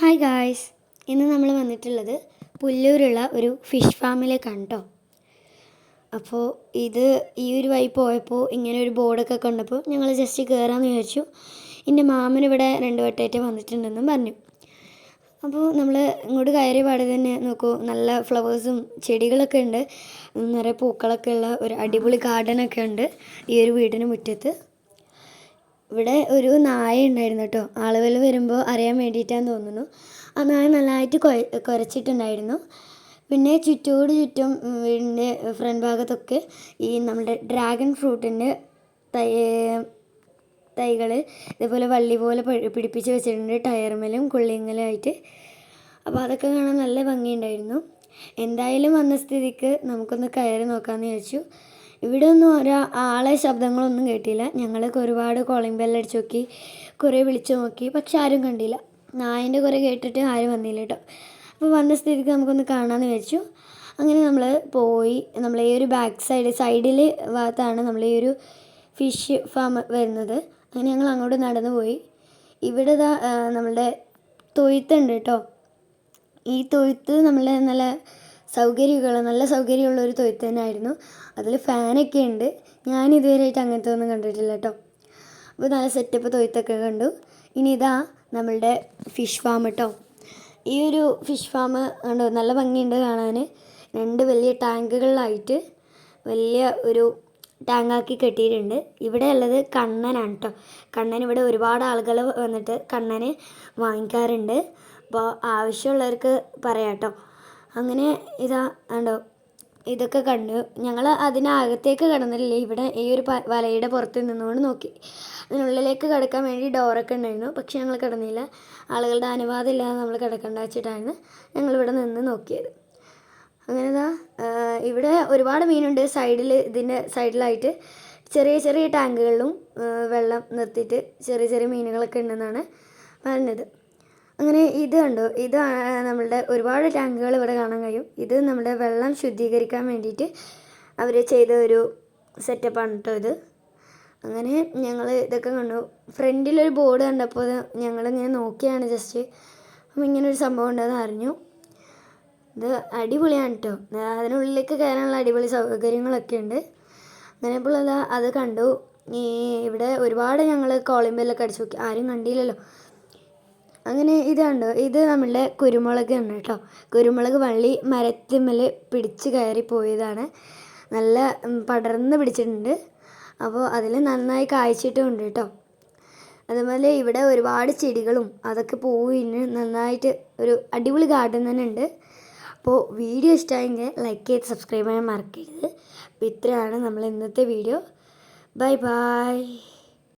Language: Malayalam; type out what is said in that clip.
ഹായ് ഗായ്സ് ഇന്ന് നമ്മൾ വന്നിട്ടുള്ളത് പുല്ലൂരുള്ള ഒരു ഫിഷ് ഫാമിലേക്കാണ് കേട്ടോ അപ്പോൾ ഇത് ഈ ഒരു വഴി പോയപ്പോൾ ഇങ്ങനെ ഒരു ബോർഡൊക്കെ കണ്ടപ്പോൾ ഞങ്ങൾ ജസ്റ്റ് കയറാമെന്ന് വിചാരിച്ചു. എന്റെ മാമൻ ഇവിടെ രണ്ട് വട്ടമായിട്ട് വന്നിട്ടുണ്ടെന്നും പറഞ്ഞു. അപ്പോൾ നമ്മൾ ഇങ്ങോട്ട് കയറിയ പാടെ തന്നെ നോക്കൂ നല്ല ഫ്ലവേഴ്സും ചെടികളൊക്കെ ഉണ്ട്. നിറയെ പൂക്കളൊക്കെ ഉള്ള ഒരു അടിപൊളി ഗാർഡനൊക്കെ ഉണ്ട് ഈ ഒരു വീടിന് മുറ്റത്ത്. ഇവിടെ ഒരു നായ ഉണ്ടായിരുന്നു കേട്ടോ. ആളുകൾ വരുമ്പോൾ അറിയാൻ വേണ്ടിയിട്ടാന്ന് തോന്നുന്നു. ആ നായ നല്ലതായിട്ട് കുരച്ചിട്ടുണ്ടായിരുന്നു. പിന്നെ ചുറ്റോട് ചുറ്റും വീടിന്റെ ഫ്രണ്ട് ഭാഗത്തൊക്കെ ഈ നമ്മുടെ ഡ്രാഗൺ ഫ്രൂട്ടിന്റെ തൈ തൈകൾ ഇതേപോലെ വള്ളി പോലെ പിടിപ്പിച്ച് വെച്ചിട്ടുണ്ട്. ടയർമലും കുള്ളിങ്ങലും ആയിട്ട്. അപ്പോൾ അതൊക്കെ കാണാൻ നല്ല ഭംഗിയുണ്ടായിരുന്നു. എന്തായാലും വന്ന സ്ഥിതിക്ക് നമുക്കൊന്ന് കയറി നോക്കാമെന്ന് വിചാരിച്ചു. ഇവിടെ ഒന്നും ഒരാ ആളെ ശബ്ദങ്ങളൊന്നും കേട്ടില്ല. ഞങ്ങളൊക്കെ ഒരുപാട് കോളിംഗ് ബെല്ലടിച്ച് നോക്കി കുറേ വിളിച്ചു നോക്കി പക്ഷെ ആരും കണ്ടില്ല. നായന്റെ കുറേ കേട്ടിട്ട് ആരും വന്നില്ല കേട്ടോ അപ്പോൾ വന്ന സ്ഥിതിക്ക് നമുക്കൊന്ന് കാണാമെന്ന് വെച്ചു അങ്ങനെ നമ്മൾ പോയി നമ്മൾ ഈ ഒരു ബാക്ക് സൈഡ് സൈഡിൽ ഭാഗത്താണ് നമ്മൾ ഈ ഒരു ഫിഷ് ഫാം വരുന്നത്. അങ്ങനെ ഞങ്ങൾ അങ്ങോട്ട് നടന്നു പോയി. ഇവിടെ ഇതാ നമ്മളുടെ തൊഴുത്തുണ്ട് കേട്ടോ ഈ തൊഴുത്ത് നമ്മളെ നല്ല സൗകര്യമുള്ള നല്ല സൗകര്യമുള്ള ഒരു തൊഴുത്ത് തന്നെയായിരുന്നു അതിൽ ഫാനൊക്കെ ഉണ്ട്. ഞാൻ ഇതുവരെയായിട്ട് അങ്ങനത്തെ ഒന്നും കണ്ടിട്ടില്ല കേട്ടോ. അപ്പോൾ നല്ല സെറ്റപ്പ് തൊഴുത്തൊക്കെ കണ്ടു. ഇനി ഇതാ നമ്മളുടെ ഫിഷ് ഫാം കേട്ടോ ഈ ഒരു ഫിഷ് ഫാം കണ്ടോ? നല്ല ഭംഗിയുണ്ട് കാണാൻ രണ്ട് വലിയ ടാങ്കുകളിലായിട്ട് വലിയ ഒരു ടാങ്കാക്കി കെട്ടിയിട്ടുണ്ട്. ഇവിടെ ഉള്ളത് കണ്ണനാണ് കേട്ടോ കണ്ണൻ ഇവിടെ ഒരുപാട് ആളുകൾ വന്നിട്ട് കണ്ണനെ വാങ്ങിക്കാറുണ്ട്. അപ്പോൾ ആവശ്യമുള്ളവർക്ക് പറയാം കേട്ടോ അങ്ങനെ ഇതാ ഉണ്ടോ ഇതൊക്കെ കണ്ടു. ഞങ്ങൾ അതിനകത്തേക്ക് കടന്നില്ല? ഇവിടെ ഈ ഒരു വലയുടെ പുറത്ത് നിന്നുകൊണ്ട് നോക്കി. അതിനുള്ളിലേക്ക് കിടക്കാൻ വേണ്ടി ഡോറൊക്കെ ഉണ്ടായിരുന്നു. പക്ഷെ ഞങ്ങൾ കിടന്നില്ല. ആളുകളുടെ അനുവാദം ഇല്ലാതെ നമ്മൾ കിടക്കണ്ട വെച്ചിട്ടാണ് ഞങ്ങളിവിടെ നിന്ന് നോക്കിയത്. അങ്ങനെ ഇതാ ഇവിടെ ഒരുപാട് മീനുണ്ട്. സൈഡിൽ ഇതിന്റെ സൈഡിലായിട്ട് ചെറിയ ചെറിയ ടാങ്കുകളിലും വെള്ളം നിർത്തിയിട്ട് ചെറിയ ചെറിയ മീനുകളൊക്കെ ഉണ്ടെന്നാണ് പറഞ്ഞത്. അങ്ങനെ ഇത് കണ്ടോ. ഇത് നമ്മളുടെ ഒരുപാട് ടാങ്കുകൾ ഇവിടെ കാണാൻ കഴിയും. ഇത് നമ്മുടെ വെള്ളം ശുദ്ധീകരിക്കാൻ വേണ്ടിയിട്ട് അവർ ചെയ്ത ഒരു സെറ്റപ്പാണ് കേട്ടോ ഇത്. അങ്ങനെ ഞങ്ങൾ ഇതൊക്കെ കണ്ടു. ഫ്രണ്ടിലൊരു ബോർഡ് കണ്ടപ്പോൾ ഞങ്ങളിങ്ങനെ നോക്കിയാണ് ജസ്റ്റ് അപ്പം ഇങ്ങനെ ഒരു സംഭവം ഉണ്ടെന്ന് അറിഞ്ഞു. ഇത് അടിപൊളിയാണ് കേട്ടോ അതിനുള്ളിലേക്ക് കയറാനുള്ള അടിപൊളി സൗകര്യങ്ങളൊക്കെ ഉണ്ട്. അങ്ങനെ ഇപ്പോൾ അത് കണ്ടു. ഈ ഇവിടെ ഒരുപാട് ഞങ്ങൾ കോളിംഗ് ബെല്ലൊക്കെ അടിച്ചു നോക്കി ആരും കണ്ടില്ലല്ലോ. അങ്ങനെ ഇതുണ്ട് ഇത് നമ്മളുടെ കുരുമുളക് ആണ് കേട്ടോ. കുരുമുളക് വള്ളി മരത്തിന്മേൽ പിടിച്ച് കയറി പോയതാണ്. നല്ല പടർന്ന് പിടിച്ചിട്ടുണ്ട്. അപ്പോൾ അതിൽ നന്നായി കായ്ച്ചിട്ടുമുണ്ട് കേട്ടോ. അതുപോലെ ഇവിടെ ഒരുപാട് ചെടികളും അതൊക്കെ പൂവിന് നന്നായിട്ട് ഒരു അടിപൊളി ഗാർഡൻ തന്നെ ഉണ്ട്. അപ്പോൾ വീഡിയോ ഇഷ്ടമായെങ്കിൽ ലൈക്ക് ചെയ്ത് സബ്സ്ക്രൈബ് ചെയ്യാൻ മറക്കരുത്. അപ്പോൾ ഇത്രയാണ് നമ്മൾ ഇന്നത്തെ വീഡിയോ ബൈ ബൈ